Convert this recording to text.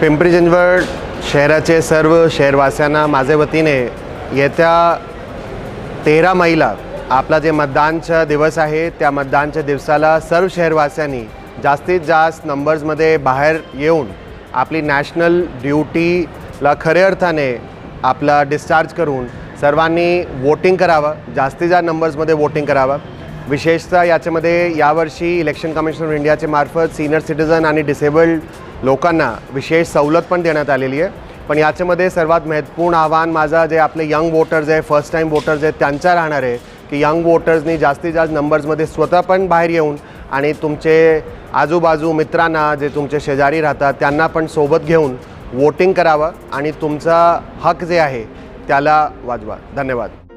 पिंपरी चिंचवड शहराचे सर्व शहरवासियांना माझ्या वतीने येत्या तेरा मैला आपला जे मतदानचा दिवस आहे त्या मतदानच्या दिवसाला सर्व शहरवासियांनी जास्तीत जास्त नंबर्समध्ये बाहेर येऊन आपली नॅशनल ड्युटीला खऱ्या अर्थाने आपला डिस्चार्ज करून सर्वांनी वोटिंग करावं जास्तीत जास्त नंबर्समध्ये वोटिंग करावं. विशेषतः याच्यामध्ये यावर्षी इलेक्शन कमिशन ऑफ इंडियाचे मार्फत सिनियर सिटीजन आणि डिसेबल्ड लोकांना विशेष सवलत पण देण्यात आलेली आहे. पण याच्यामध्ये सर्वात महत्त्वपूर्ण आव्हान माझा जे आपले यंग वोटर्स आहे फर्स्ट टाईम वोटर्स आहेत त्यांच्या राहणार आहे की यंग वोटर्सनी जास्तीत जास्त नंबर्समध्ये स्वतः पण बाहेर येऊन आणि तुमचे आजूबाजू मित्रांना जे तुमचे शेजारी राहतात त्यांना पण सोबत घेऊन वोटिंग करावं आणि तुमचा हक जे आहे त्याला वाजवा. धन्यवाद.